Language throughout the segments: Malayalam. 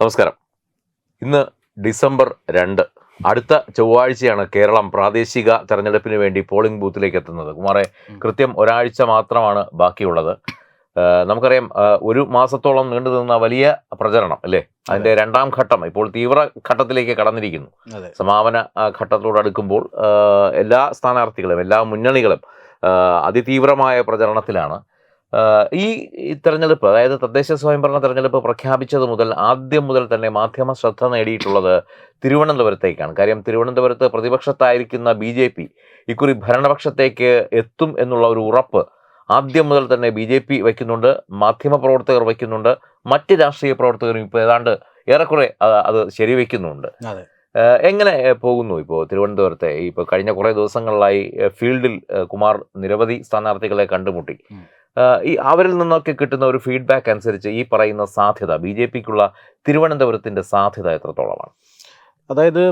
നമസ്കാരം. ഇന്ന് ഡിസംബർ രണ്ട്. അടുത്ത ചൊവ്വാഴ്ചയാണ് കേരളം പ്രാദേശിക തെരഞ്ഞെടുപ്പിന് വേണ്ടി പോളിംഗ് ബൂത്തിലേക്ക് എത്തുന്നത്. കുമാറെ കൃത്യം ഒരാഴ്ച മാത്രമാണ് ബാക്കിയുള്ളത്. നമുക്കറിയാം ഒരു മാസത്തോളം നീണ്ടു നിന്ന വലിയ പ്രചരണം അല്ലേ? അതിന്റെ രണ്ടാം ഘട്ടം ഇപ്പോൾ തീവ്ര ഘട്ടത്തിലേക്ക് കടന്നിരിക്കുന്നു. സമാപന ആ, ഘട്ടത്തോട് അടുക്കുമ്പോൾ എല്ലാ സ്ഥാനാർത്ഥികളും എല്ലാ മുന്നണികളും അതിതീവ്രമായ പ്രചരണത്തിലാണ്. ഈ തെരഞ്ഞെടുപ്പ് അതായത് തദ്ദേശ സ്വയംഭരണ തെരഞ്ഞെടുപ്പ് പ്രഖ്യാപിച്ചത് മുതൽ ആദ്യം മുതൽ തന്നെ മാധ്യമ ശ്രദ്ധ നേടിയിട്ടുള്ളത് തിരുവനന്തപുരത്തേക്കാണ്. കാര്യം തിരുവനന്തപുരത്ത് പ്രതിപക്ഷത്തായിരിക്കുന്ന ബി ജെ പി ഇക്കുറി ഭരണപക്ഷത്തേക്ക് എത്തും എന്നുള്ള ഒരു ഉറപ്പ് ആദ്യം മുതൽ തന്നെ ബി ജെ പി വയ്ക്കുന്നുണ്ട് മാധ്യമപ്രവർത്തകർ വയ്ക്കുന്നുണ്ട് മറ്റ് രാഷ്ട്രീയ പ്രവർത്തകരും ഇപ്പോൾ ഏതാണ്ട് ഏറെക്കുറെ അത് ശരിവെക്കുന്നുണ്ട് എങ്ങനെ പോകുന്നു ഇപ്പോൾ തിരുവനന്തപുരത്തെ? ഇപ്പോൾ കഴിഞ്ഞ കുറേ ദിവസങ്ങളിലായി ഫീൽഡിൽ കുമാർ നിരവധി സ്ഥാനാർത്ഥികളെ കണ്ടുമുട്ടി. ഈ അവരിൽ നിന്നൊക്കെ കിട്ടുന്ന ഒരു ഫീഡ്ബാക്ക് അനുസരിച്ച് ഈ പറയുന്ന സാധ്യത ബി ജെ പിക്കുള്ള തിരുവനന്തപുരത്തിന്റെ സാധ്യത എത്രത്തോളമാണ്? അതായത്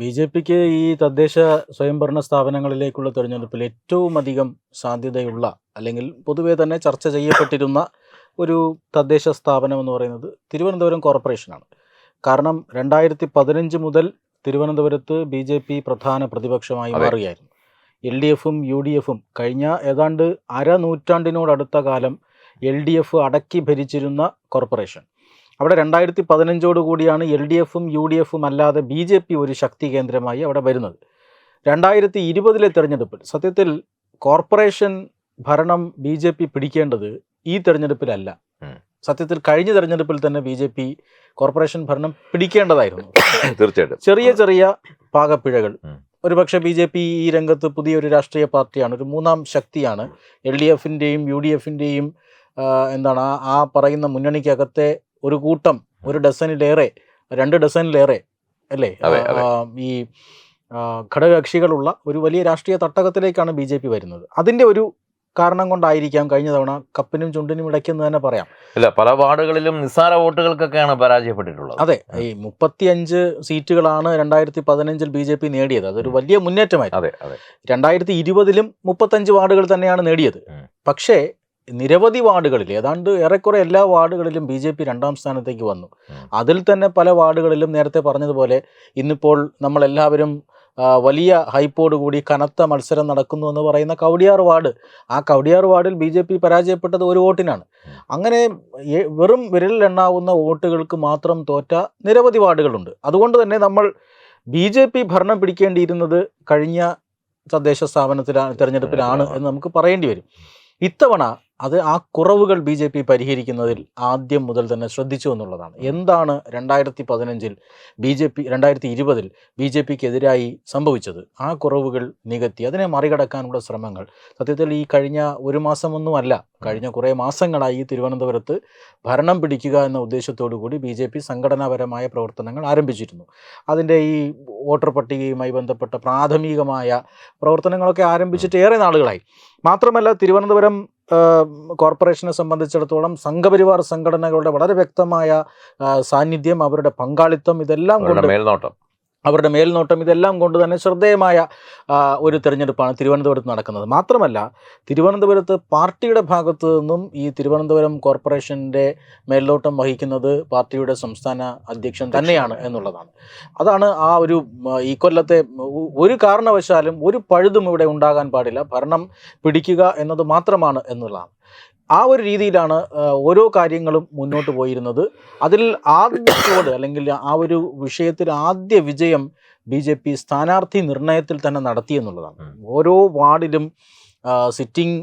ബി ജെ പിക്ക് ഈ തദ്ദേശ സ്വയംഭരണ സ്ഥാപനങ്ങളിലേക്കുള്ള തിരഞ്ഞെടുപ്പിൽ ഏറ്റവും അധികം സാധ്യതയുള്ള അല്ലെങ്കിൽ പൊതുവെ തന്നെ ചർച്ച ചെയ്യപ്പെട്ടിരുന്ന ഒരു തദ്ദേശ സ്ഥാപനം എന്ന് പറയുന്നത് തിരുവനന്തപുരം കോർപ്പറേഷനാണ്. കാരണം രണ്ടായിരത്തി പതിനഞ്ച് മുതൽ തിരുവനന്തപുരത്ത് ബി ജെ പി പ്രധാന പ്രതിപക്ഷമായി. മാറുകയായിരുന്നു. എൽ ഡി എഫും യു ഡി എഫും കഴിഞ്ഞ ഏതാണ്ട് അര നൂറ്റാണ്ടിനോടടുത്ത കാലം എൽ ഡി എഫ് അടക്കി ഭരിച്ചിരുന്ന കോർപ്പറേഷൻ. അവിടെ രണ്ടായിരത്തി പതിനഞ്ചോട് കൂടിയാണ് എൽ ഡി എഫും യു ഡി എഫും അല്ലാതെ ബി ജെ പി ഒരു ശക്തി കേന്ദ്രമായി അവിടെ വരുന്നത്. രണ്ടായിരത്തി ഇരുപതിലെ തെരഞ്ഞെടുപ്പിൽ സത്യത്തിൽ കോർപ്പറേഷൻ ഭരണം ബി ജെ പി പിടിക്കേണ്ടത് ഈ തെരഞ്ഞെടുപ്പിലല്ല. സത്യത്തിൽ കഴിഞ്ഞ തെരഞ്ഞെടുപ്പിൽ തന്നെ ബി ജെ പി കോർപ്പറേഷൻ ഭരണം പിടിക്കേണ്ടതായിരുന്നു. തീർച്ചയായിട്ടും. ചെറിയ ചെറിയ പാകപ്പിഴകൾ. ഒരുപക്ഷെ ബി ജെ പി ഈ രംഗത്ത് പുതിയൊരു രാഷ്ട്രീയ പാർട്ടിയാണ് ഒരു മൂന്നാം ശക്തിയാണ്. എൽ ഡി എഫിന്റെയും യു ഡി എഫിന്റെയും എന്താണ് ആ ആ പറയുന്ന മുന്നണിക്കകത്തെ ഒരു കൂട്ടം ഒരു ഡസനിലേറെ രണ്ട് ഡസനിലേറെ അല്ലേ? ഈ ഘടകകക്ഷികളുള്ള ഒരു വലിയ രാഷ്ട്രീയ തട്ടകത്തിലേക്കാണ് ബി ജെ പി വരുന്നത്. അതിന്റെ ഒരു കാരണം കൊണ്ടായിരിക്കാം കഴിഞ്ഞ തവണ കപ്പിനും ചുണ്ടിനും ഇടയ്ക്കെന്ന് തന്നെ പറയാം. അല്ല പല വാർഡുകളിലും നിസ്സാര വോട്ടുകൾക്കൊക്കെയാണ് പരാജയപ്പെട്ടിട്ടുള്ളത്. അതെ ഈ മുപ്പത്തിയഞ്ച് സീറ്റുകളാണ് രണ്ടായിരത്തി പതിനഞ്ചിൽ ബി ജെ പി നേടിയത്. അതൊരു വലിയ മുന്നേറ്റമായിരുന്നു. അതെ അതെ. രണ്ടായിരത്തി ഇരുപതിലും മുപ്പത്തഞ്ച് വാർഡുകൾ തന്നെയാണ് നേടിയത്. പക്ഷേ നിരവധി വാർഡുകളിൽ ഏതാണ്ട് ഏറെക്കുറെ എല്ലാ വാർഡുകളിലും ബി ജെ പി രണ്ടാം സ്ഥാനത്തേക്ക് വന്നു. അതിൽ തന്നെ പല വാർഡുകളിലും നേരത്തെ പറഞ്ഞതുപോലെ ഇന്നിപ്പോൾ നമ്മളെല്ലാവരും വലിയ ഹൈപ്പോട് കൂടി കനത്ത മത്സരം നടക്കുന്നു എന്ന് പറയുന്ന കവടിയാർ വാർഡ്. ആ കവടിയാർ വാർഡിൽ ബി ജെ പി പരാജയപ്പെട്ടത് ഒരു വോട്ടിനാണ്. അങ്ങനെ വെറും വിരലിലെണ്ണാവുന്ന വോട്ടുകൾക്ക് മാത്രം തോറ്റ നിരവധി വാർഡുകളുണ്ട്. അതുകൊണ്ട് തന്നെ നമ്മൾ ബി ജെ പി ഭരണം പിടിക്കേണ്ടിയിരുന്നത് കഴിഞ്ഞ തദ്ദേശ സ്ഥാപനത്തിലാണ് തിരഞ്ഞെടുപ്പിലാണ് എന്ന് നമുക്ക് പറയേണ്ടി വരും. ഇത്തവണ അത് ആ കുറവുകൾ ബി ജെ പി പരിഹരിക്കുന്നതിൽ ആദ്യം മുതൽ തന്നെ ശ്രദ്ധിച്ചു എന്നുള്ളതാണ്. എന്താണ് രണ്ടായിരത്തി പതിനഞ്ചിൽ ബി ജെ പി രണ്ടായിരത്തി ഇരുപതിൽ ബി ജെ പിക്ക് എതിരായി സംഭവിച്ചത്? ആ കുറവുകൾ നികത്തി അതിനെ മറികടക്കാനുള്ള ശ്രമങ്ങൾ. സത്യത്തിൽ ഈ കഴിഞ്ഞ ഒരു മാസമൊന്നുമല്ല കഴിഞ്ഞ കുറേ മാസങ്ങളായി തിരുവനന്തപുരത്ത് ഭരണം പിടിക്കുക എന്ന ഉദ്ദേശത്തോടു കൂടി ബി ജെ പി സംഘടനാപരമായ പ്രവർത്തനങ്ങൾ ആരംഭിച്ചിരുന്നു. അതിന്റെ ഈ വോട്ടർ പട്ടികയുമായി ബന്ധപ്പെട്ട പ്രാഥമികമായ പ്രവർത്തനങ്ങളൊക്കെ ആരംഭിച്ചിട്ട് ഏറെ നാളുകളായി. മാത്രമല്ല തിരുവനന്തപുരം കോർപ്പറേഷനെ സംബന്ധിച്ചിടത്തോളം സംഘപരിവാർ സംഘടനകളുടെ വളരെ വ്യക്തമായ സാന്നിധ്യം അവരുടെ പങ്കാളിത്തം ഇതെല്ലാം കൊണ്ട് മേൽനോട്ടം. അവരുടെ മേൽനോട്ടം ഇതെല്ലാം കൊണ്ട് തന്നെ ശ്രദ്ധേയമായ ഒരു തെരഞ്ഞെടുപ്പാണ് തിരുവനന്തപുരത്ത് നടക്കുന്നത്. മാത്രമല്ല തിരുവനന്തപുരത്ത് പാർട്ടിയുടെ ഭാഗത്തു നിന്നും ഈ തിരുവനന്തപുരം കോർപ്പറേഷന്റെ മേൽനോട്ടം വഹിക്കുന്നത് പാർട്ടിയുടെ സംസ്ഥാന അധ്യക്ഷൻ തന്നെയാണ് എന്നുള്ളതാണ്. അതാണ് ആ ഒരു ഈ കൊല്ലത്തെ ഒരു കാരണവശാലും ഒരു പഴുതും ഇവിടെ ഉണ്ടാകാൻ പാടില്ല. ഭരണം പിടിക്കുക എന്നത് മാത്രമാണ് എന്നുള്ളതാണ്. ആ ഒരു രീതിയിലാണ് ഓരോ കാര്യങ്ങളും മുന്നോട്ട് പോയിരുന്നത്. അതിൽ ആദ്യത്തോട് അല്ലെങ്കിൽ ആ ഒരു വിഷയത്തിൽ ആദ്യ വിജയം ബി ജെ പി സ്ഥാനാർത്ഥി നിർണയത്തിൽ തന്നെ നടത്തി എന്നുള്ളതാണ് ഓരോ വാർഡിലും സിറ്റിംഗ്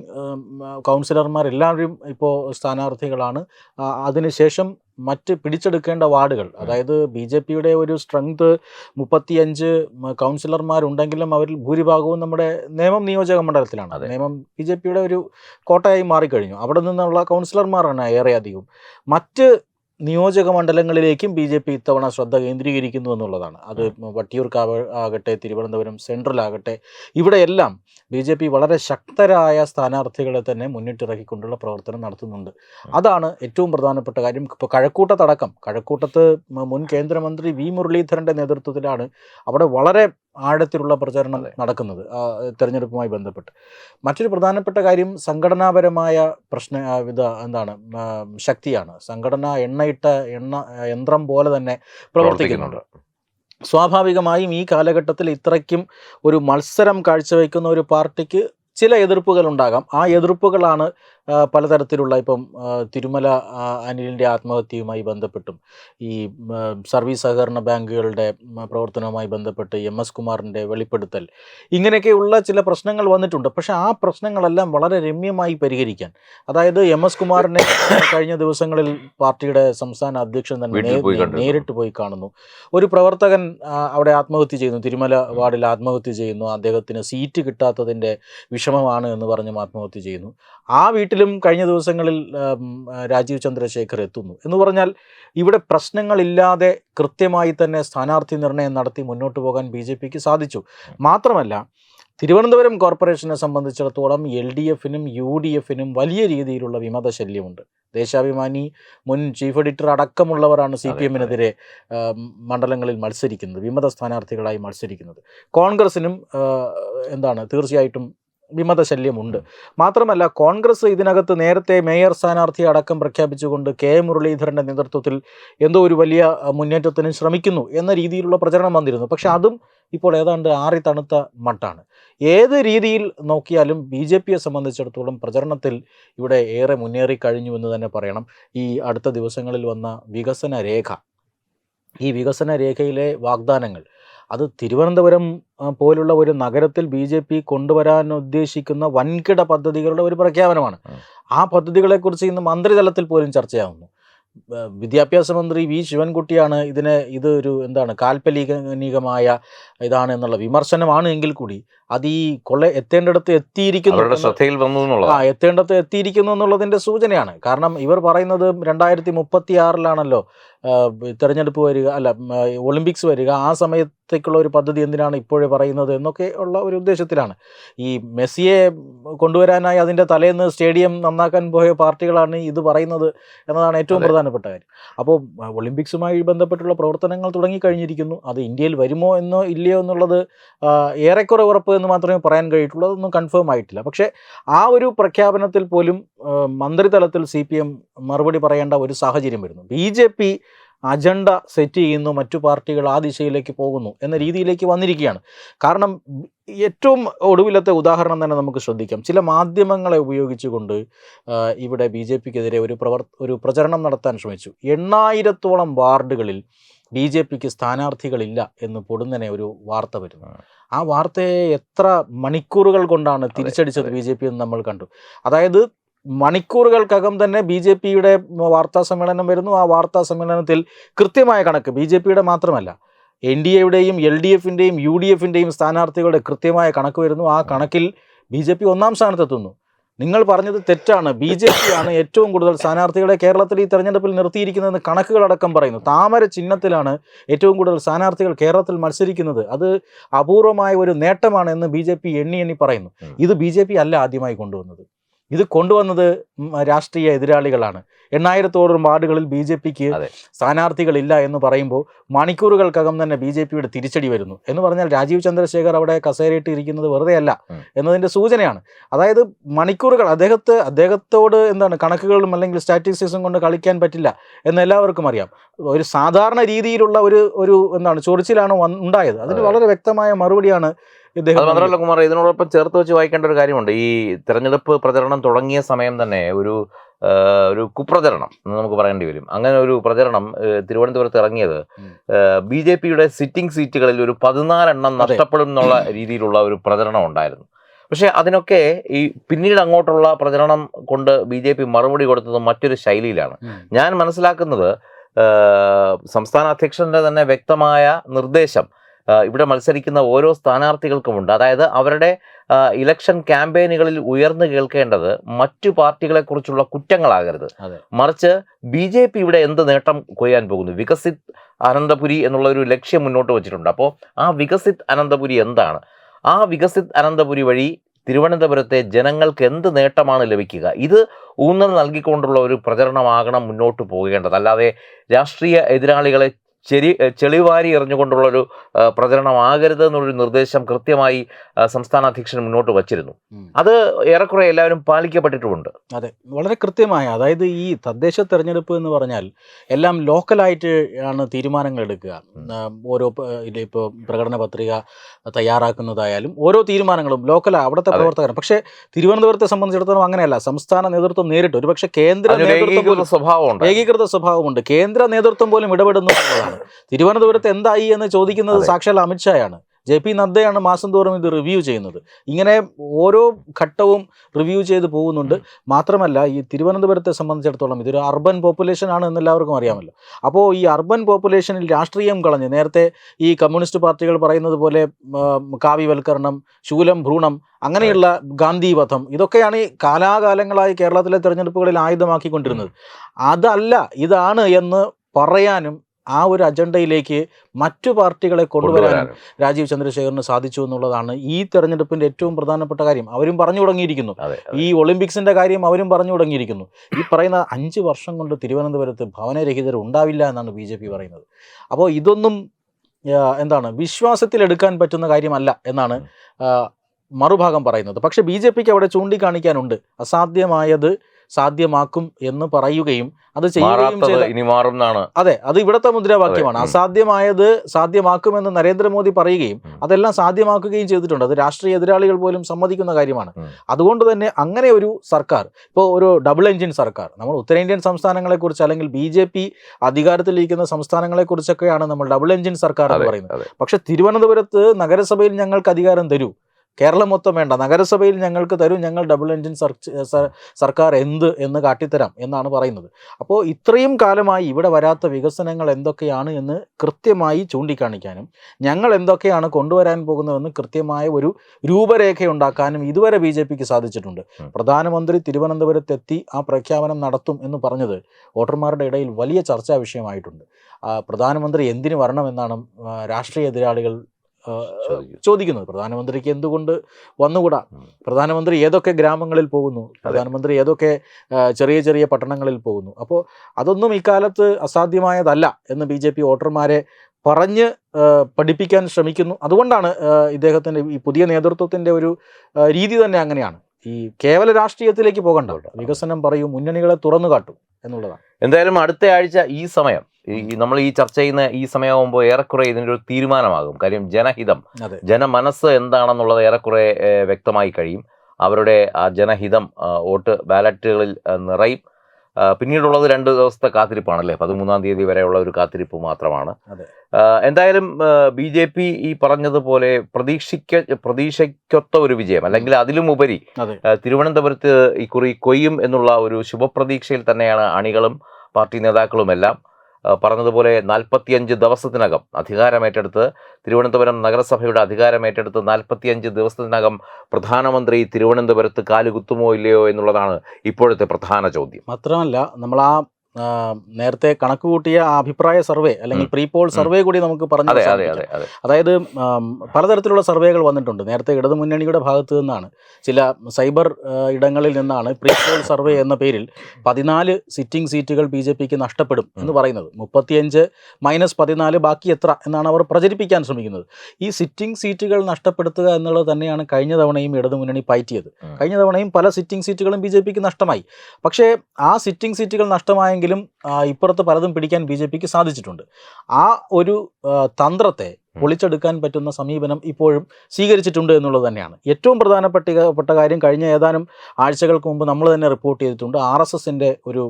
കൗൺസിലർമാർ എല്ലാവരും ഇപ്പോൾ സ്ഥാനാർത്ഥികളാണ്. അതിനുശേഷം മറ്റ് പിടിച്ചെടുക്കേണ്ട വാർഡുകൾ. അതായത് ബി ജെ പിയുടെ ഒരു സ്ട്രെങ്ത് മുപ്പത്തിയഞ്ച് കൗൺസിലർമാരുണ്ടെങ്കിലും അവരിൽ ഭൂരിഭാഗവും നമ്മുടെ നേമം നിയോജക മണ്ഡലത്തിലാണ്. നിയമം നേമം ബി ജെ പിയുടെ ഒരു കോട്ടയായി മാറിക്കഴിഞ്ഞു. അവിടെ നിന്നുള്ള കൗൺസിലർമാരാണ് ഏറെ അധികവും മറ്റ് നിയോജക മണ്ഡലങ്ങളിലേക്കും ബി ജെ പി ഇത്തവണ ശ്രദ്ധ കേന്ദ്രീകരിക്കുന്നു എന്നുള്ളതാണ്. അത് വട്ടിയൂർക്കാവ് ആകട്ടെ തിരുവനന്തപുരം സെൻട്രലാകട്ടെ ഇവിടെയെല്ലാം ബി ജെ പി വളരെ ശക്തരായ സ്ഥാനാർത്ഥികളെ തന്നെ മുന്നിട്ടിറക്കിക്കൊണ്ടുള്ള പ്രവർത്തനം നടത്തുന്നുണ്ട്. അതാണ് ഏറ്റവും പ്രധാനപ്പെട്ട കാര്യം. ഇപ്പോൾ കഴക്കൂട്ടത്തടക്കം കഴക്കൂട്ടത്ത് മുൻ കേന്ദ്രമന്ത്രി വി മുരളീധരന്റെ നേതൃത്വത്തിലാണ് അവിടെ വളരെ ആഴത്തിലുള്ള പ്രചരണം. നടക്കുന്നത് തെരഞ്ഞെടുപ്പുമായി ബന്ധപ്പെട്ട്. മറ്റൊരു പ്രധാനപ്പെട്ട കാര്യം സംഘടനാപരമായ പ്രശ്ന ഇത് എന്താണ് ശക്തിയാണ്. സംഘടന എണ്ണയിട്ട എണ്ണ യന്ത്രം പോലെ തന്നെ പ്രവർത്തിക്കുന്നുണ്ട്. സ്വാഭാവികമായും ഈ കാലഘട്ടത്തിൽ ഇത്രയ്ക്കും ഒരു മത്സരം കാഴ്ചവെക്കുന്ന ഒരു പാർട്ടിക്ക് ചില എതിർപ്പുകൾ ഉണ്ടാകാം. ആ എതിർപ്പുകളാണ് പലതരത്തിലുള്ള ഇപ്പം തിരുമല അനിലിന്റെ ആത്മഹത്യയുമായി ബന്ധപ്പെട്ടും ഈ സർവീസ് സഹകരണ ബാങ്കുകളുടെ പ്രവർത്തനവുമായി ബന്ധപ്പെട്ട് എം എസ് കുമാറിന്റെ വെളിപ്പെടുത്തൽ ഇങ്ങനെയൊക്കെയുള്ള ചില പ്രശ്നങ്ങൾ വന്നിട്ടുണ്ട്. പക്ഷേ ആ പ്രശ്നങ്ങളെല്ലാം വളരെ രമ്യമായി പരിഹരിക്കാൻ അതായത് എം എസ് കുമാറിനെ കഴിഞ്ഞ ദിവസങ്ങളിൽ പാർട്ടിയുടെ സംസ്ഥാന അധ്യക്ഷൻ തന്നെ. നേരിട്ട് പോയി കാണുന്നു. ഒരു പ്രവർത്തകൻ അവിടെ ആത്മഹത്യ ചെയ്യുന്നു തിരുമല വാർഡിൽ ആത്മഹത്യ ചെയ്യുന്നു അദ്ദേഹത്തിന് സീറ്റ് കിട്ടാത്തതിന്റെ വിഷമമാണ് എന്ന് പറഞ്ഞും ആത്മഹത്യ ചെയ്യുന്നു. ആ വീട്ടിലും കഴിഞ്ഞ ദിവസങ്ങളിൽ രാജീവ് ചന്ദ്രശേഖർ എത്തുന്നു. എന്ന് പറഞ്ഞാൽ ഇവിടെ പ്രശ്നങ്ങളില്ലാതെ കൃത്യമായി തന്നെ സ്ഥാനാർത്ഥി നിർണയം നടത്തി മുന്നോട്ട് പോകാൻ ബി ജെ പിക്ക് സാധിച്ചു. മാത്രമല്ല തിരുവനന്തപുരം കോർപ്പറേഷനെ സംബന്ധിച്ചിടത്തോളം എൽ ഡി എഫിനും യു ഡി എഫിനും വലിയ രീതിയിലുള്ള വിമത ശല്യമുണ്ട് ദേശാഭിമാനി മുൻ ചീഫ് എഡിറ്റർ അടക്കമുള്ളവരാണ് സി പി എമ്മിനെതിരെ മണ്ഡലങ്ങളിൽ മത്സരിക്കുന്നത് വിമത സ്ഥാനാർത്ഥികളായി മത്സരിക്കുന്നത്. കോൺഗ്രസിനും എന്താണ് തീർച്ചയായിട്ടും വിമത ശല്യമുണ്ട് മാത്രമല്ല കോൺഗ്രസ് ഇതിനകത്ത് നേരത്തെ മേയർ സ്ഥാനാർത്ഥി അടക്കം പ്രഖ്യാപിച്ചുകൊണ്ട് കെ മുരളീധരന്റെ നേതൃത്വത്തിൽ എന്തോ ഒരു വലിയ മുന്നേറ്റത്തിന് ശ്രമിക്കുന്നു എന്ന രീതിയിലുള്ള പ്രചരണം വന്നിരുന്നു. പക്ഷെ അതും ഇപ്പോൾ ഏതാണ്ട് ആറി തണുത്ത മട്ടാണ്. ഏത് രീതിയിൽ നോക്കിയാലും ബി ജെ പിയെ സംബന്ധിച്ചിടത്തോളം പ്രചരണത്തിൽ ഇവിടെ ഏറെ മുന്നേറി കഴിഞ്ഞു എന്ന് തന്നെ പറയണം. ഈ അടുത്ത ദിവസങ്ങളിൽ വന്ന വികസന രേഖ. ഈ വികസന രേഖയിലെ വാഗ്ദാനങ്ങൾ അത് തിരുവനന്തപുരം പോലുള്ള ഒരു നഗരത്തിൽ ബി ജെ പി കൊണ്ടുവരാൻ ഉദ്ദേശിക്കുന്ന വൻകിട പദ്ധതികളുടെ ഒരു പ്രഖ്യാപനമാണ്. ആ. പദ്ധതികളെക്കുറിച്ച് ഇന്ന് മന്ത്രിതലത്തിൽ പോലും ചർച്ചയാവുന്നു. വിദ്യാഭ്യാസ മന്ത്രി വി. ശിവൻകുട്ടിയാണ് ഇതിനെ ഇത് ഒരു എന്താണ് കാൽപ്പനികമായ ഇതാണ് എന്നുള്ള വിമർശനമാണ് എങ്കിൽ കൂടി അത് ഈ കൊള്ള എത്തേണ്ടിടത്ത് എത്തിയിരിക്കുന്നു ശ്രദ്ധയിൽ വന്നു ആ എന്നുള്ളതാണ് എത്തിയിരിക്കുന്നു എന്നുള്ളതിന്റെ സൂചനയാണ്. കാരണം ഇവർ പറയുന്നത് രണ്ടായിരത്തി മുപ്പത്തി ആറിലാണല്ലോ തെരഞ്ഞെടുപ്പ് വരിക അല്ല ഒളിമ്പിക്സ് വരിക ആ സമയത്തേക്കുള്ള ഒരു പദ്ധതി എന്തിനാണ് ഇപ്പോഴേ പറയുന്നത് എന്നൊക്കെ ഉള്ള ഒരു ഉദ്ദേശത്തിലാണ്. ഈ മെസ്സിയെ കൊണ്ടുവരാനായി അതിന്റെ തലേന്ന് സ്റ്റേഡിയം നന്നാക്കാൻ പോയ പാർട്ടികളാണ് ഇത് പറയുന്നത് എന്നതാണ് ഏറ്റവും പ്രധാനപ്പെട്ട കാര്യം. അപ്പോൾ ഒളിമ്പിക്സുമായി ബന്ധപ്പെട്ടുള്ള പ്രവർത്തനങ്ങൾ തുടങ്ങിക്കഴിഞ്ഞിരിക്കുന്നു. അത് ഇന്ത്യയിൽ വരുമോ എന്നോ ഇല്ലയോ എന്നുള്ളത് ഏറെക്കുറെ ഉറപ്പ് എന്ന് മാത്രമേ പറയാൻ കഴിയിട്ടുള്ളൂ അതൊന്നും കൺഫേം ആയിട്ടില്ല. പക്ഷേ ആ ഒരു പ്രഖ്യാപനത്തിൽ പോലും മന്ത്രിതലത്തിൽ സി പി എം മറുപടി പറയേണ്ട ഒരു സാഹചര്യം വരുന്നു. B J P agenda set ചെയ്യുന്നു മറ്റു പാർട്ടികൾ ആ ദിശയിലേക്ക് പോകുന്നു എന്ന രീതിയിലേക്ക് വന്നിരിക്കുകയാണ്. കാരണം ഏറ്റവും ഒടുവിലത്തെ ഉദാഹരണം തന്നെ നമുക്ക് ശ്രദ്ധിക്കാം. ചില മാധ്യമങ്ങളെ ഉപയോഗിച്ചുകൊണ്ട് ഇവിടെ ബി ജെ പിക്കെതിരെ ഒരു പ്രവർ ഒരു പ്രചരണം നടത്താൻ ശ്രമിച്ചു. എണ്ണായിരത്തോളം വാർഡുകളിൽ ബി ജെ പിക്ക് സ്ഥാനാർത്ഥികളില്ല എന്ന് പൊടുന്നനെ ഒരു വാർത്ത വരുന്നു. ആ. വാർത്തയെ എത്ര മണിക്കൂറുകൾ കൊണ്ടാണ് തിരിച്ചടിച്ചത്. ബി ജെ പി എന്ന് നമ്മൾ കണ്ടു. അതായത് മണിക്കൂറുകൾക്കകം തന്നെ ബി ജെ പിയുടെ വാർത്താ സമ്മേളനം വരുന്നു. ആ വാർത്താ സമ്മേളനത്തിൽ കൃത്യമായ കണക്ക് ബി ജെ പിയുടെ മാത്രമല്ല എൻ ഡി എയുടെയും എൽ ഡി എഫിന്റെയും യു ഡി എഫിന്റെയും സ്ഥാനാർത്ഥികളുടെ കൃത്യമായ കണക്ക് വരുന്നു. ആ കണക്കിൽ ബി ജെ പി ഒന്നാം സ്ഥാനത്തെത്തുന്നു. നിങ്ങൾ പറഞ്ഞത് തെറ്റാണ്. ബി ജെ പി ആണ് ഏറ്റവും കൂടുതൽ സ്ഥാനാർത്ഥികളെ കേരളത്തിൽ ഈ തെരഞ്ഞെടുപ്പിൽ നിർത്തിയിരിക്കുന്നതെന്ന് കണക്കുകളടക്കം പറയുന്നു. താമര ചിഹ്നത്തിലാണ് ഏറ്റവും കൂടുതൽ സ്ഥാനാർത്ഥികൾ കേരളത്തിൽ മത്സരിക്കുന്നത്. അത് അപൂർവമായ ഒരു നേട്ടമാണ് എന്ന് ബി ജെ പി എണ്ണി എണ്ണി പറയുന്നു. ഇത് ബി ജെ പി അല്ല ആദ്യമായി കൊണ്ടുവന്നത്. ഇത് കൊണ്ടുവന്നത് രാഷ്ട്രീയ എതിരാളികളാണ്. എണ്ണായിരത്തോളം വാർഡുകളിൽ ബി ജെ പിക്ക് സ്ഥാനാർത്ഥികളില്ല എന്ന് പറയുമ്പോൾ മണിക്കൂറുകൾക്കകം തന്നെ ബി ജെ പിയുടെ തിരിച്ചടി വരുന്നു. എന്ന് പറഞ്ഞാൽ രാജീവ് ചന്ദ്രശേഖർ അവിടെ കസേരയിട്ട് ഇരിക്കുന്നത് വെറുതെ അല്ല എന്നതിന്റെ സൂചനയാണ്. അതായത് മണിക്കൂറുകൾ അദ്ദേഹത്തെ അദ്ദേഹത്തോട് എന്താണ് കണക്കുകളും അല്ലെങ്കിൽ സ്റ്റാറ്റിസ്റ്റിക്സും കൊണ്ട് കളിക്കാൻ പറ്റില്ല എന്ന് എല്ലാവർക്കും അറിയാം. ഒരു സാധാരണ രീതിയിലുള്ള ഒരു ഒരു എന്താണ് ചൊറിച്ചിലാണ് ഉണ്ടായത്. അതിന് വളരെ വ്യക്തമായ മറുപടിയാണ് അത് മാത്രമല്ല കുമാർ ഇതിനോടൊപ്പം ചേർത്ത് വെച്ച് വായിക്കേണ്ട ഒരു കാര്യമുണ്ട്. ഈ തെരഞ്ഞെടുപ്പ് പ്രചരണം തുടങ്ങിയ സമയം തന്നെ ഒരു ഒരു കുപ്രചരണം എന്ന് നമുക്ക് പറയേണ്ടി വരും. അങ്ങനെ ഒരു പ്രചരണം തിരുവനന്തപുരത്ത് ഇറങ്ങിയത്. ബി ജെ പിയുടെ സിറ്റിംഗ് സീറ്റുകളിൽ ഒരു പതിനാലെണ്ണം. നഷ്ടപ്പെടും എന്നുള്ള രീതിയിലുള്ള ഒരു പ്രചരണം ഉണ്ടായിരുന്നു. പക്ഷേ അതിനൊക്കെ ഈ പിന്നീട് അങ്ങോട്ടുള്ള പ്രചരണം കൊണ്ട് ബി ജെ പി മറുപടി കൊടുത്തത് മറ്റൊരു ശൈലിയിലാണ്. ഞാൻ മനസ്സിലാക്കുന്നത് സംസ്ഥാന അധ്യക്ഷന്റെ തന്നെ വ്യക്തമായ നിർദ്ദേശം ഇവിടെ മത്സരിക്കുന്ന ഓരോ സ്ഥാനാർത്ഥികൾക്കുമുണ്ട് അതായത് അവരുടെ ഇലക്ഷൻ ക്യാമ്പയിനുകളിൽ ഉയർന്നു കേൾക്കേണ്ടത് മറ്റു പാർട്ടികളെക്കുറിച്ചുള്ള കുറ്റങ്ങളാകരുത്. മറിച്ച് ബി ജെ പി ഇവിടെ എന്ത് നേട്ടം കൊയ്യാൻ പോകുന്നു? വികസിത് അനന്തപുരി എന്നുള്ള ഒരു ലക്ഷ്യം മുന്നോട്ട് വച്ചിട്ടുണ്ട്. അപ്പോൾ ആ വികസിത് അനന്തപുരി എന്താണ്? ആ വികസിത് അനന്തപുരി വഴി തിരുവനന്തപുരത്തെ ജനങ്ങൾക്ക് എന്ത് നേട്ടമാണ് ലഭിക്കുക? ഇത് ഊന്നൽ നൽകിക്കൊണ്ടുള്ള ഒരു പ്രചരണമാകണം മുന്നോട്ട് പോകേണ്ടത്. അല്ലാതെ രാഷ്ട്രീയ എതിരാളികളെ ചെരി ചെളിവാരി എറിഞ്ഞുകൊണ്ടുള്ളൊരു പ്രചരണമാകരുത് എന്നുള്ളൊരു നിർദ്ദേശം കൃത്യമായി സംസ്ഥാന അധ്യക്ഷൻ മുന്നോട്ട് വച്ചിരുന്നു. അത് ഏറെക്കുറെ എല്ലാവരും പാലിക്കപ്പെട്ടിട്ടുമുണ്ട്. അതെ. വളരെ കൃത്യമായ അതായത് ഈ തദ്ദേശ തെരഞ്ഞെടുപ്പ് എന്ന് പറഞ്ഞാൽ എല്ലാം ലോക്കലായിട്ട് ആണ് തീരുമാനങ്ങൾ എടുക്കുക. ഓരോ ഇപ്പോൾ പ്രകടന പത്രിക തയ്യാറാക്കുന്നതായാലും ഓരോ തീരുമാനങ്ങളും ലോക്കൽ അവിടുത്തെ പ്രവർത്തകർ. പക്ഷേ തിരുവനന്തപുരത്തെ സംബന്ധിച്ചിടത്തോളം അങ്ങനെയല്ല. സംസ്ഥാന നേതൃത്വം നേരിട്ട്. ഒരുപക്ഷെ കേന്ദ്ര നേതൃത്വം സ്വഭാവമുണ്ട്. ഏകീകൃത സ്വഭാവമുണ്ട്. കേന്ദ്ര നേതൃത്വം പോലും ഇടപെടുന്നു എന്നുള്ളതാണ് തിരുവനന്തപുരത്ത് എന്തായി എന്ന് ചോദിക്കുന്നത്. സാക്ഷാൽ അമിത്ഷായാണ് ജെ പി നദ്ദയാണ് മാസം തോറും ഇത് റിവ്യൂ ചെയ്യുന്നത്. ഇങ്ങനെ ഓരോ ഘട്ടവും റിവ്യൂ ചെയ്ത് പോകുന്നുണ്ട്. മാത്രമല്ല ഈ തിരുവനന്തപുരത്തെ സംബന്ധിച്ചിടത്തോളം ഇതൊരു അർബൻ പോപ്പുലേഷൻ ആണ് എന്ന് എല്ലാവർക്കും അറിയാമല്ലോ. അപ്പോൾ ഈ അർബൻ പോപ്പുലേഷനിൽ രാഷ്ട്രീയം കളഞ്ഞ് നേരത്തെ ഈ കമ്മ്യൂണിസ്റ്റ് പാർട്ടികൾ പറയുന്നത് പോലെ കാവ്യവൽക്കരണം ശൂലം ഭ്രൂണം അങ്ങനെയുള്ള ഗാന്ധി വധം ഇതൊക്കെയാണ് ഈ കാലാകാലങ്ങളായി കേരളത്തിലെ തെരഞ്ഞെടുപ്പുകളിൽ ആയുധമാക്കിക്കൊണ്ടിരുന്നത്. അതല്ല ഇതാണ് എന്ന് പറയാനും ആ ഒരു അജണ്ടയിലേക്ക് മറ്റു പാർട്ടികളെ കൊണ്ടുവരാനും. രാജീവ് ചന്ദ്രശേഖറിന് സാധിച്ചു എന്നുള്ളതാണ് ഈ തെരഞ്ഞെടുപ്പിന്റെ ഏറ്റവും പ്രധാനപ്പെട്ട കാര്യം. അവരും പറഞ്ഞു തുടങ്ങിയിരിക്കുന്നു. ഈ ഒളിമ്പിക്സിന്റെ കാര്യം അവരും പറഞ്ഞു തുടങ്ങിയിരിക്കുന്നു. ഈ പറയുന്ന അഞ്ച് വർഷം കൊണ്ട് തിരുവനന്തപുരത്ത് ഭവനരഹിതർ ഉണ്ടാവില്ല എന്നാണ് ബി ജെ പി പറയുന്നത്. അപ്പോൾ ഇതൊന്നും എന്താണ് വിശ്വാസത്തിൽ എടുക്കാൻ പറ്റുന്ന കാര്യമല്ല എന്നാണ് മറുഭാഗം പറയുന്നത്. പക്ഷേ ബി ജെ പിക്ക് അവിടെ ചൂണ്ടിക്കാണിക്കാനുണ്ട്. അസാധ്യമായത് സാധ്യമാക്കും എന്ന് പറയുകയും അത് ചെയ്യുകയും ഇനി മാറും അതെ അത് ഇവിടുത്തെ മുദ്രാവാക്യമാണ്. അസാധ്യമായത് സാധ്യമാക്കുമെന്ന് നരേന്ദ്രമോദി പറയുകയും അതെല്ലാം സാധ്യമാക്കുകയും ചെയ്തിട്ടുണ്ട്. അത് രാഷ്ട്രീയ എതിരാളികൾ പോലും സമ്മതിക്കുന്ന കാര്യമാണ്. അതുകൊണ്ട് തന്നെ അങ്ങനെ ഒരു സർക്കാർ ഇപ്പോൾ ഒരു ഡബിൾ എഞ്ചിൻ സർക്കാർ നമ്മൾ ഉത്തരേന്ത്യൻ സംസ്ഥാനങ്ങളെക്കുറിച്ച് അല്ലെങ്കിൽ ബി ജെ പി അധികാരത്തിലിരിക്കുന്ന സംസ്ഥാനങ്ങളെക്കുറിച്ചൊക്കെയാണ് നമ്മൾ ഡബിൾ എഞ്ചിൻ സർക്കാർ എന്ന് പറയുന്നത്. പക്ഷെ തിരുവനന്തപുരത്ത് നഗരസഭയിൽ ഞങ്ങൾക്ക് അധികാരം തരൂ. കേരളം മൊത്തം വേണ്ട. നഗരസഭയിൽ ഞങ്ങൾക്ക് തരും ഞങ്ങൾ ഡബിൾ എൻജിൻ സർ- സർ- സർക്കാർ എന്ത് എന്ന് കാട്ടിത്തരാം എന്നാണ് പറയുന്നത്. അപ്പോൾ ഇത്രയും കാലമായി ഇവിടെ വരാത്ത വികസനങ്ങൾ എന്തൊക്കെയാണ് എന്ന് കൃത്യമായി ചൂണ്ടിക്കാണിക്കാനും ഞങ്ങൾ എന്തൊക്കെയാണ് കൊണ്ടുവരാൻ പോകുന്നതെന്ന് കൃത്യമായ ഒരു രൂപരേഖ ഉണ്ടാക്കാനും ഇതുവരെ ബി ജെ പിക്ക് സാധിച്ചിട്ടുണ്ട്. പ്രധാനമന്ത്രി തിരുവനന്തപുരത്തെത്തി ആ പ്രഖ്യാപനം നടത്തും എന്ന് പറഞ്ഞത് വോട്ടർമാരുടെ ഇടയിൽ വലിയ ചർച്ചാ വിഷയമായിട്ടുണ്ട്. പ്രധാനമന്ത്രി എന്തിനു വരണമെന്നാണ് രാഷ്ട്രീയ എതിരാളികൾ. ചോദിക്കുന്നത് പ്രധാനമന്ത്രിക്ക് എന്തുകൊണ്ട് വന്നുകൂടാ? പ്രധാനമന്ത്രി ഏതൊക്കെ ഗ്രാമങ്ങളിൽ പോകുന്നു? പ്രധാനമന്ത്രി ഏതൊക്കെ ചെറിയ ചെറിയ പട്ടണങ്ങളിൽ പോകുന്നു? അപ്പോൾ അതൊന്നും ഇക്കാലത്ത് അസാധ്യമായതല്ല എന്ന് ബി ജെ പി വോട്ടർമാരെ പറഞ്ഞ് പഠിപ്പിക്കാൻ ശ്രമിക്കുന്നു. അതുകൊണ്ടാണ് ഇദ്ദേഹത്തിന്റെ ഈ പുതിയ നേതൃത്വത്തിന്റെ ഒരു രീതി തന്നെ അങ്ങനെയാണ്. ഈ കേവല രാഷ്ട്രീയത്തിലേക്ക് പോകണ്ട. വികസനം പറയും മുന്നണികളെ തുറന്നു കാട്ടും. എന്നുള്ളതാണ് എന്തായാലും അടുത്ത ആഴ്ച ഈ സമയം ഈ നമ്മൾ ഈ ചർച്ച ചെയ്യുന്ന ഈ സമയമാകുമ്പോൾ ഏറെക്കുറെ ഇതിന്റെ ഒരു തീരുമാനമാകും. കാര്യം ജനഹിതം ജനമനസ്സ് എന്താണെന്നുള്ളത് ഏറെക്കുറെ വ്യക്തമായി കഴിയും. അവരുടെ ആ ജനഹിതം വോട്ട് ബാലറ്റുകളിൽ നിറയും. പിന്നീടുള്ളത് രണ്ട് ദിവസത്തെ കാത്തിരിപ്പാണല്ലേ? പതിമൂന്നാം തീയതി വരെയുള്ള ഒരു കാത്തിരിപ്പ് മാത്രമാണ്. എന്തായാലും ബി ജെ പി ഈ പറഞ്ഞതുപോലെ പ്രതീക്ഷിക്ക പ്രതീക്ഷയ്ക്കൊത്ത ഒരു വിജയം അല്ലെങ്കിൽ അതിലും ഉപരി തിരുവനന്തപുരത്ത് ഇക്കുറി കൊയ്യും എന്നുള്ള ഒരു ശുഭപ്രതീക്ഷയിൽ തന്നെയാണ് അണികളും പാർട്ടി നേതാക്കളുമെല്ലാം പറഞ്ഞതുപോലെ നാൽപ്പത്തിയഞ്ച് ദിവസത്തിനകം അധികാരമേറ്റെടുത്ത് തിരുവനന്തപുരം നഗരസഭയുടെ അധികാരമേറ്റെടുത്ത് നാൽപ്പത്തിയഞ്ച് ദിവസത്തിനകം പ്രധാനമന്ത്രി തിരുവനന്തപുരത്ത് കാലുകുത്തുമോ ഇല്ലയോ എന്നുള്ളതാണ് ഇപ്പോഴത്തെ പ്രധാന ചോദ്യം. മാത്രമല്ല നമ്മൾ ആ നേരത്തെ കണക്ക് കൂട്ടിയ അഭിപ്രായ സർവേ അല്ലെങ്കിൽ പ്രീപോൾ പ്രീ പോൾ സർവേ കൂടി നമുക്ക് പറഞ്ഞു അതെ അതെ അതെ അതെ. അതായത് പലതരത്തിലുള്ള സർവേകൾ വന്നിട്ടുണ്ട്. നേരത്തെ ഇടതുമുന്നണിയുടെ ഭാഗത്ത് നിന്നാണ്. ചില സൈബർ ഇടങ്ങളിൽ നിന്നാണ് പ്രീ പോൾ സർവേ എന്ന പേരിൽ പതിനാല് സിറ്റിംഗ് സീറ്റുകൾ ബി ജെ പിക്ക് നഷ്ടപ്പെടും എന്ന് പറയുന്നത്. മുപ്പത്തിയഞ്ച് മൈനസ് പതിനാല് ബാക്കി എത്ര എന്നാണ് അവർ പ്രചരിപ്പിക്കാൻ ശ്രമിക്കുന്നത്. ഈ സിറ്റിംഗ് സീറ്റുകൾ നഷ്ടപ്പെടുത്തുക എന്നുള്ളത് തന്നെയാണ് കഴിഞ്ഞ തവണയും ഇടതുമുന്നണി പയറ്റിയത്. ഉം. കഴിഞ്ഞ തവണയും പല സിറ്റിംഗ് സീറ്റുകളും ബി ജെ പിക്ക് നഷ്ടമായി. പക്ഷേ ആ സിറ്റിംഗ് സീറ്റുകൾ നഷ്ടമായെങ്കിലും ആ, ഇപ്പുറത്ത് പലതും പിടിക്കാൻ ബി ജെ പിക്ക് സാധിച്ചിട്ടുണ്ട്. ആ ഒരു തന്ത്രത്തെ പൊളിച്ചെടുക്കാൻ പറ്റുന്ന സമീപനം ഇപ്പോഴും സ്വീകരിച്ചിട്ടുണ്ട് എന്നുള്ളത് തന്നെയാണ്. ഏറ്റവും പ്രധാനപ്പെട്ട കാര്യം കഴിഞ്ഞ ഏതാനും ആഴ്ചകൾക്ക് മുമ്പ് നമ്മൾ തന്നെ റിപ്പോർട്ട് ചെയ്തിട്ടുണ്ട്. ആർ എസ് എസിന്റെ ഒരു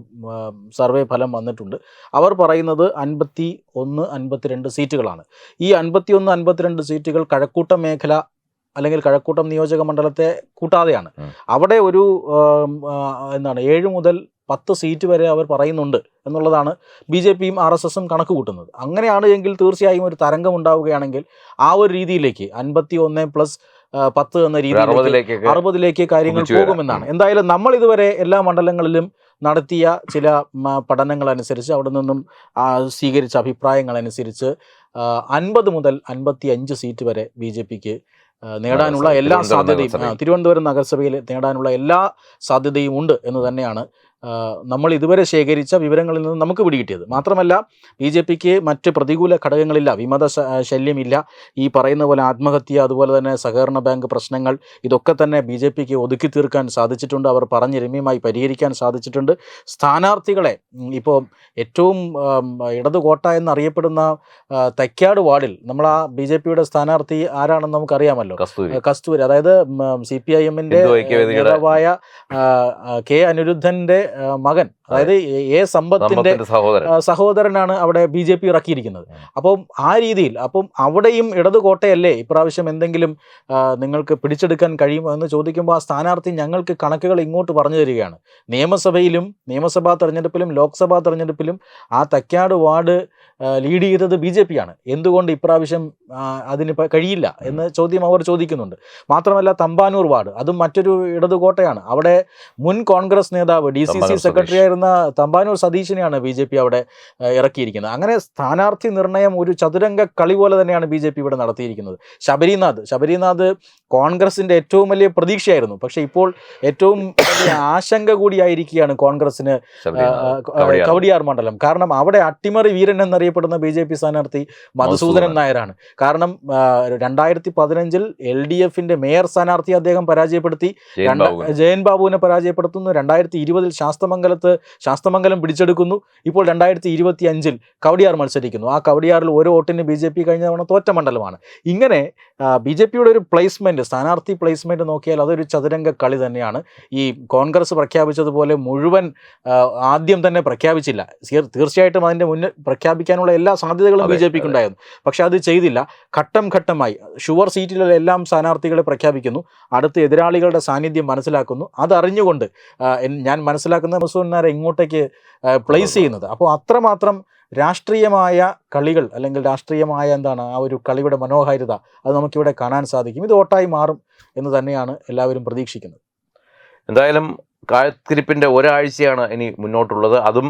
സർവേ ഫലം വന്നിട്ടുണ്ട്. അവർ പറയുന്നത് അൻപത്തി ഒന്ന് അൻപത്തിരണ്ട് സീറ്റുകളാണ്. ഈ അൻപത്തി ഒന്ന് അൻപത്തിരണ്ട് സീറ്റുകൾ കഴക്കൂട്ട മേഖല അല്ലെങ്കിൽ കഴക്കൂട്ടം നിയോജക മണ്ഡലത്തെ കൂട്ടാതെയാണ്. അവിടെ ഒരു എന്താണ് ഏഴ് മുതൽ പത്ത് സീറ്റ് വരെ അവർ പറയുന്നുണ്ട് എന്നുള്ളതാണ് ബി ജെ പിയും ആർ എസ് എസും കണക്ക് കൂട്ടുന്നത് അങ്ങനെയാണ് എങ്കിൽ തീർച്ചയായും ഒരു തരംഗം ഉണ്ടാവുകയാണെങ്കിൽ ആ ഒരു രീതിയിലേക്ക് അൻപത്തി ഒന്ന് പ്ലസ് പത്ത് എന്ന അറുപതിലേക്കൊക്കെ അറുപതിലേക്ക് കാര്യങ്ങൾ പോകുമെന്നാണ്. എന്തായാലും നമ്മൾ ഇതുവരെ എല്ലാ മണ്ഡലങ്ങളിലും നടത്തിയ ചില പഠനങ്ങൾ അനുസരിച്ച് അവിടെ നിന്നും സ്വീകരിച്ച അഭിപ്രായങ്ങൾ അനുസരിച്ച് അൻപത് മുതൽ അൻപത്തി അഞ്ച് സീറ്റ് വരെ ബി ജെ പിക്ക് നേടാനുള്ള എല്ലാ സാധ്യതയും തിരുവനന്തപുരം നഗരസഭയിൽ നേടാനുള്ള എല്ലാ സാധ്യതയും ഉണ്ട് എന്ന് തന്നെയാണ് നമ്മൾ ഇതുവരെ ശേഖരിച്ച വിവരങ്ങളിൽ നിന്ന് നമുക്ക് പിടികിട്ടിയത്. മാത്രമല്ല ബി ജെ പിക്ക് മറ്റ് പ്രതികൂല ഘടകങ്ങളില്ല വിമത ശല്യമില്ല. ഈ പറയുന്ന പോലെ ആത്മഹത്യ അതുപോലെ തന്നെ സഹകരണ ബാങ്ക് പ്രശ്നങ്ങൾ ഇതൊക്കെ തന്നെ ബി ജെ പിക്ക് ഒതുക്കി തീർക്കാൻ സാധിച്ചിട്ടുണ്ട്. അവർ പറഞ്ഞ് രമ്യമായി പരിഹരിക്കാൻ സാധിച്ചിട്ടുണ്ട്. സ്ഥാനാർത്ഥികളെ ഇപ്പോൾ ഏറ്റവും ഇടതു കോട്ട എന്നറിയപ്പെടുന്ന തൈക്കാട് വാർഡിൽ നമ്മൾ ആ ബി ജെ പിയുടെ സ്ഥാനാർത്ഥി ആരാണെന്ന് നമുക്കറിയാമല്ലോ. കസ്തൂരി. അതായത് സി പി ഐ എമ്മിന്റെ നേതാവായ കെ അനിരുദ്ധന്റെ ആ, മകൻ അതായത് എ- സമ്പത്തിന്റെ സഹോദരനാണ് അവിടെ ബി ജെ പി ഇറക്കിയിരിക്കുന്നത്. അപ്പം ആ രീതിയിൽ അപ്പം അവിടെയും ഇടതു കോട്ടയല്ലേ ഇപ്രാവശ്യം എന്തെങ്കിലും നിങ്ങൾക്ക് പിടിച്ചെടുക്കാൻ കഴിയുമോ എന്ന് ചോദിക്കുമ്പോൾ ആ സ്ഥാനാർത്ഥി ഞങ്ങൾക്ക് കണക്കുകൾ ഇങ്ങോട്ട് പറഞ്ഞു തരികയാണ്. നിയമസഭയിലും നിയമസഭാ തെരഞ്ഞെടുപ്പിലും ലോക്സഭാ തെരഞ്ഞെടുപ്പിലും ആ തക്കാട് വാർഡ് ലീഡ് ചെയ്തത് ബി ജെ പി ആണ് എന്തുകൊണ്ട് ഇപ്രാവശ്യം അതിന് കഴിയില്ല എന്ന് ചോദ്യം അവർ ചോദിക്കുന്നുണ്ട്. മാത്രമല്ല തമ്പാനൂർ വാർഡ് അതും മറ്റൊരു ഇടതുകോട്ടയാണ്. അവിടെ മുൻ കോൺഗ്രസ് നേതാവ് ഡി സി സി സെക്രട്ടറി ആയിരുന്ന തമ്പാനൂർ സതീശിനെയാണ് ബി ജെ പി അവിടെ ഇറക്കിയിരിക്കുന്നത്. അങ്ങനെ സ്ഥാനാർത്ഥി നിർണയം ഒരു ചതുരംഗ കളി പോലെ തന്നെയാണ് ബി ജെ പി ഇവിടെ നടത്തിയിരിക്കുന്നത്. ശബരിനാഥ് ശബരിനാഥ് കോൺഗ്രസിന്റെ ഏറ്റവും വലിയ പ്രതീക്ഷയായിരുന്നു. പക്ഷേ ഇപ്പോൾ ഏറ്റവും വലിയ ആശങ്ക കൂടിയായിരിക്കുകയാണ് കോൺഗ്രസിന് കവടിയാർ. മണ്ഡലം. കാരണം അവിടെ അട്ടിമറി വീരൻ എന്നറിയപ്പെടുന്ന ബി ജെ പി സ്ഥാനാർത്ഥി മധുസൂദനൻ. നായരാണ്. കാരണം രണ്ടായിരത്തി പതിനഞ്ചിൽ എൽ ഡി എഫിന്റെ മേയർ സ്ഥാനാർത്ഥി അദ്ദേഹം പരാജയപ്പെടുത്തി. ജയൻ ബാബുവിന്. പരാജയപ്പെടുത്തുന്നു. രണ്ടായിരത്തി ഇരുപതിൽ ശാസ്തമംഗലത്ത് ശാസ്തമംഗലം പിടിച്ചെടുക്കുന്നു. ഇപ്പോൾ രണ്ടായിരത്തി ഇരുപത്തി അഞ്ചിൽ കവടിയാർ മത്സരിക്കുന്നു. ആ കവടിയാറിൽ ഒരു വോട്ടിന് ബി ജെ പി കഴിഞ്ഞ തവണ തോറ്റ മണ്ഡലമാണ്. ഇങ്ങനെ ബി ജെ പിയുടെ ഒരു പ്ലേസ്മെന്റ് സ്ഥാനാർത്ഥി പ്ലേസ്മെന്റ് നോക്കിയാൽ അതൊരു ചതുരംഗ കളി തന്നെയാണ്. ഈ കോൺഗ്രസ് പ്രഖ്യാപിച്ചതുപോലെ മുഴുവൻ ആദ്യം തന്നെ പ്രഖ്യാപിച്ചില്ല. തീർച്ചയായിട്ടും അതിന്റെ മുന്നിൽ പ്രഖ്യാപിക്കാനുള്ള എല്ലാ സാധ്യതകളും ബി ജെ പിക്ക് ഉണ്ടായിരുന്നു പക്ഷെ അത് ചെയ്തില്ല. ഘട്ടം ഘട്ടമായി ഷുവർ സീറ്റിലുള്ള എല്ലാം സ്ഥാനാർത്ഥികളെ പ്രഖ്യാപിക്കുന്നു. അടുത്ത എതിരാളികളുടെ സാന്നിധ്യം മനസ്സിലാക്കുന്നു. അതറിഞ്ഞുകൊണ്ട് ഞാൻ മനസ്സിലാക്കുന്ന മുസ്ലിംനാരെ ഇങ്ങോട്ടേക്ക് പ്ലേസ് ചെയ്യുന്നത്. അപ്പോൾ അത്രമാത്രം രാഷ്ട്രീയമായ കളികൾ അല്ലെങ്കിൽ രാഷ്ട്രീയമായ എന്താണ് ആ ഒരു കളിയുടെ മനോഹാരിത അത് നമുക്കിവിടെ കാണാൻ സാധിക്കും. ഇത് ഓട്ടായി മാറും എന്ന് തന്നെയാണ് എല്ലാവരും പ്രതീക്ഷിക്കുന്നത്. എന്തായാലും കാത്തിരിപ്പിന്റെ ഒരാഴ്ചയാണ് ഇനി മുന്നോട്ടുള്ളത്. അതും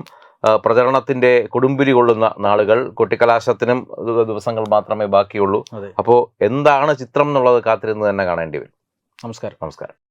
പ്രചരണത്തിന്റെ കൊടുമ്പിരി കൊള്ളുന്ന നാളുകൾ കൊട്ടിക്കലാശത്തിനും ദിവസങ്ങൾ മാത്രമേ ബാക്കിയുള്ളൂ. അപ്പോൾ എന്താണ് ചിത്രം എന്നുള്ളത് കാത്തിരുന്ന് തന്നെ കാണേണ്ടി വരും. നമസ്കാരം. നമസ്കാരം.